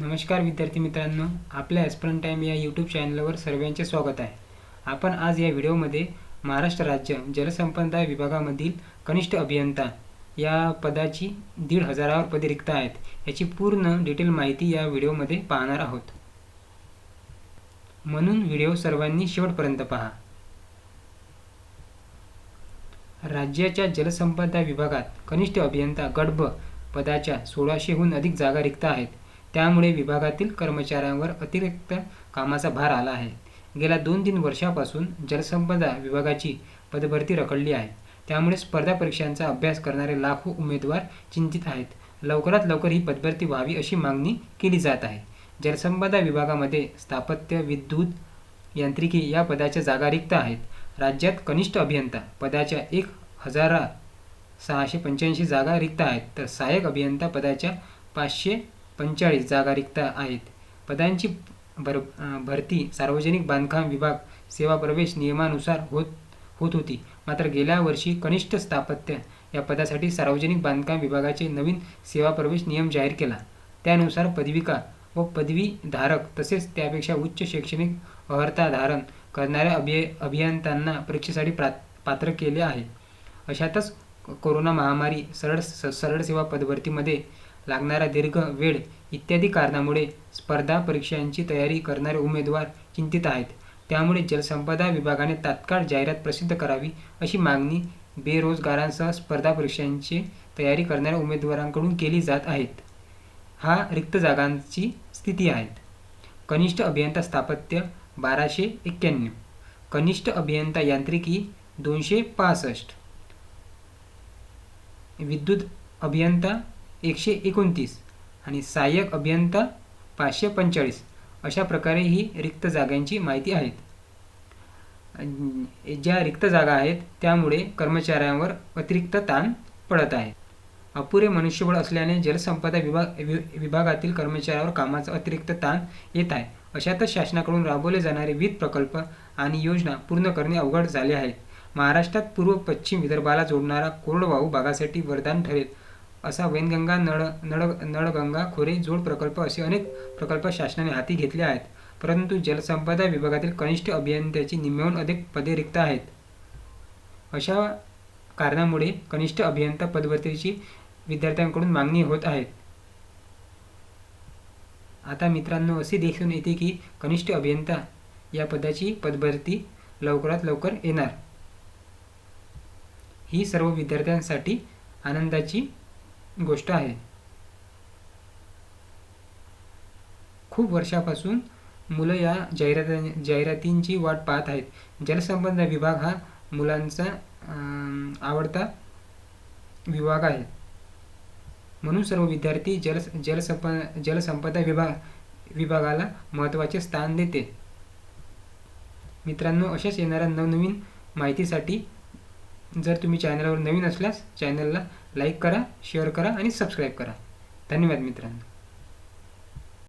नमस्कार विद्यार्थी मित्रांनो आपल्या एस्प्रन टाईम या यूट्यूब चॅनलवर सर्वांचे स्वागत आहे. आपण आज या व्हिडिओमध्ये महाराष्ट्र राज्य जलसंपदा विभागामधील कनिष्ठ अभियंता या पदाची दीड हजारावर पदे रिक्त आहेत याची पूर्ण डिटेल माहिती या व्हिडिओमध्ये पाहणार आहोत. म्हणून व्हिडिओ सर्वांनी शेवटपर्यंत पहा. राज्याच्या जलसंपदा विभागात कनिष्ठ अभियंता गडब पदाच्या सोळाशेहून अधिक जागा रिक्त आहेत. त्यामुळे विभागातील कर्मचाऱ्यांवर अतिरिक्त कामाचा भार आला आहे. गेल्या दोन तीन वर्षापासून जलसंपदा विभागाची पदभरती रखडली आहे. त्यामुळे स्पर्धा परीक्षांचा अभ्यास करणारे लाखो उमेदवार चिंतित आहेत. लवकरात लवकर ही पदभरती व्हावी अशी मागणी केली जात आहे. जलसंपदा विभागामध्ये स्थापत्य विद्युत यांत्रिकी या पदाच्या जागा रिक्त आहेत. राज्यात कनिष्ठ अभियंता पदाच्या एक हजारा सहाशे पंच्याऐंशी जागा रिक्त आहेत. तर सहाय्यक अभियंता पदाच्या पाचशे पंचेचाळीस जागा रिक्त आहेत. पदांची भर भरती सार्वजनिक बांधकाम विभाग सेवा प्रवेश नियमानुसार होत होत होती. मात्र गेल्या वर्षी कनिष्ठ स्थापत्य या पदासाठी सार्वजनिक बांधकाम विभागाचे नवीन सेवा प्रवेश नियम जाहीर केला. त्यानुसार पदविका व पदवीधारक तसेच त्यापेक्षा उच्च शैक्षणिक अर्हता धारण करणाऱ्या अभिय अभियंत्यांना परीक्षेसाठी प्रा पात्र केले आहे. अशातच कोरोना महामारी सरळ सरळ सेवा पदभरतीमध्ये लागणारा दीर्घ वेळ इत्यादी कारणामुळे स्पर्धा परीक्षांची तयारी करणारे उमेदवार चिंतित आहेत. त्यामुळे जलसंपदा विभागाने तात्काळ जाहिरात प्रसिद्ध करावी अशी मागणी बेरोजगारांसह स्पर्धा परीक्षांची तयारी करणाऱ्या उमेदवारांकडून केली जात आहेत. हा रिक्त जागांची स्थिती आहेत कनिष्ठ अभियंता स्थापत्य बाराशे एक्क्याण्णव. कनिष्ठ अभियंता यांत्रिकी दोनशे पासष्ट. विद्युत अभियंता एकशे एकोणतीस आणि सहाय्यक अभियंता पाचशे पंचेचाळीस अशा प्रकारे ही रिक्त जागांची माहिती आहेत. ज्या रिक्त जागा आहेत त्यामुळे कर्मचाऱ्यांवर अतिरिक्त ताण पडत आहे. अपुरे मनुष्यबळ असल्याने जलसंपदा विभाग विभागातील कर्मचाऱ्यावर कामाचा अतिरिक्त ताण येत आहे. अशातच शासनाकडून राबवले जाणारे विविध प्रकल्प आणि योजना पूर्ण करणे अवघड झाले आहेत महाराष्ट्रात पूर्व पश्चिम विदर्भाला जोडणारा कोरडवाहू भागासाठी वरदान ठरेल. असा वैनगंगा नळ नळ नळगंगा खोरे जोड प्रकल्प असे अनेक प्रकल्प शासनाने हाती घेतले आहेत. परंतु जलसंपदा विभागातील कनिष्ठ अभियंत्याची निम्म्याहून अधिक पदे रिक्त आहेत. अशा कारणामुळे कनिष्ठ अभियंता पदभरतीची विद्यार्थ्यांकडून मागणी होत आहेत आता मित्रांनो असे दिसून येते की कनिष्ठ अभियंता या पदाची पदभरती लवकरात लवकर येणार. ही सर्व विद्यार्थ्यांसाठी आनंदाची गोष्ट आहे. खूप वर्षापासून मुलं या जाहिरात जाहिरातींची वाट पाहत आहेत. जलसंपदा विभाग हा मुलांचा आवडता विभाग आहे. म्हणून सर्व विद्यार्थी जल जलसंप जलसंपदा विभाग विभागाला महत्त्वाचे स्थान देते. मित्रांनो अशाच येणाऱ्या नवनवीन माहितीसाठी जर तुम्ही चॅनलवर नवीन असल्यास चॅनलला लाईक करा शेअर करा आणि सबस्क्राईब करा. धन्यवाद मित्रांनो.